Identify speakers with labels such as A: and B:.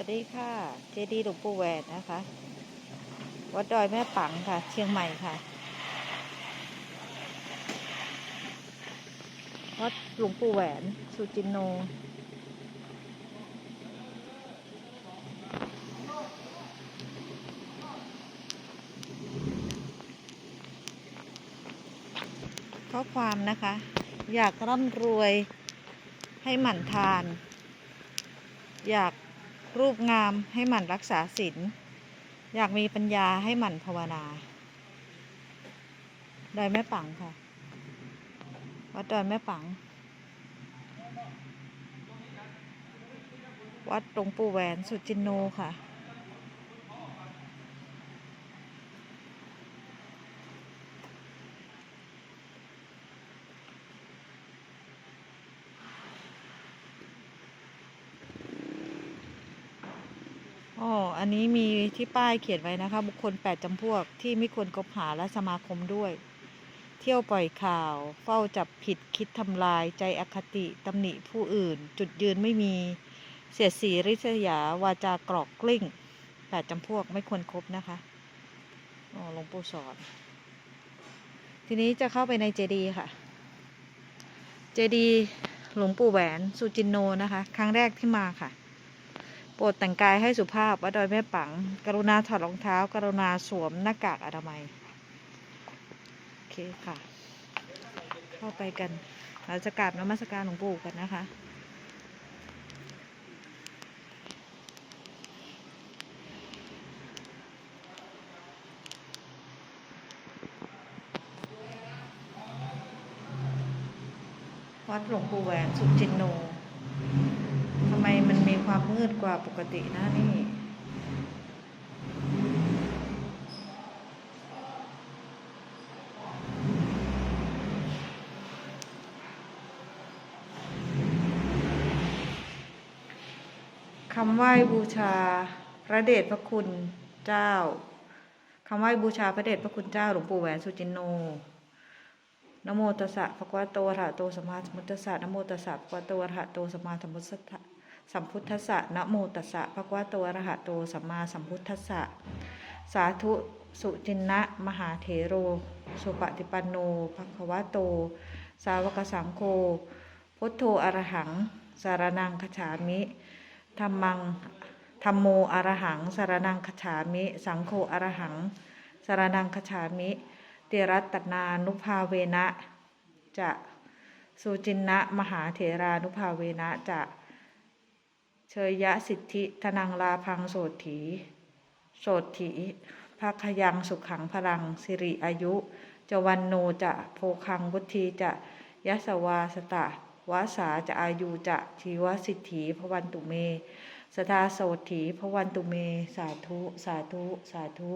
A: วัสดีค่ะ เจดีหลวงปู่แหวนนะคะ วัดดอยแม่ปังค่ะ เชียงใหม่ค่ะ วัดหลวงปู่แหวนสุจินโน ข้อความนะคะ อยากร่ำรวยให้หมั่นทาน อยาก รูปงามให้หมั่นรักษาศีลอยากมีปัญญาให้หมั่นภาวนาดอยแม่ปังค่ะ วัดดอยแม่ปัง วัดหลวงปู่แหวนสุจินโนค่ะ อ๋อ อันนี้มีที่ป้ายเขียนไว้นะคะ บุคคลแปดจำพวกที่ไม่ควรคบหาและสมาคมด้วย เที่ยวปล่อยข่าว เฝ้าจับผิดคิดทำลายใจอคติตำหนิผู้อื่น จุดยืนไม่มี เสียดสีริษยาวาจากรอกกลิ้งแปดจำพวกไม่ควรครบนะคะอ๋อหลวงปู่สอน ทีนี้จะเข้าไปในเจดีค่ะ เจดีหลวงปู่แหวนสุจินโนนะคะ ครั้งแรกที่มาค่ะ โปรดแต่งกายให้สุภาพวัดดอยแม่ปัง กรุณาถอดรองเท้า กรุณาสวมหน้ากากอนามัย โอเคค่ะ เข้าไปกัน เราจะกราบนมัสการหลวงปู่กันนะคะวัดหลวงปู่แหวนสุจินโน ทำไมมันมีความมืดกว่าปกตินะนี่ คำไหว้บูชาพระเดชพระคุณเจ้า คำไหว้บูชาพระเดชพระคุณเจ้าหลวงปู่แหวนสุจินโนนโมตัสสะภะคะวะโตอะระหะโตสัมมาสัมพุทธัสสะนโมตัสสะภะคะวะโตอะระหะโตสัมมาสัมพุทธัสสะ สัมพุทธัสสะนะโมตัสสะภะคะวะโตอะระหะโตสัมมาสัมพุทธัสสะสาธุสุจินนะมหาเถโร สุปฏิปันโนภะคะวะโต สาวกสังโฆพุทโธอรหัง สารนังคฉามิธรรมังธรรมโมอรหัง สารนังคฉามิ สังโฆอรหัง สารนังคฉามิเตรัตนานุภาเวนะจะสุจินนะมหาเถรานุภาเวนะจะ เชยยะสิทธิธนังลาพังโสถีโสถีภาคยังสุขขังพลังสิริอายุ จวันโนจะโพคังวุธีจะยะสวาสตะวาสาจะอายุจะชีวสิทธิพวันตุเม สทาโสถีพวันตุเม สาธุ สาธุ สาธุ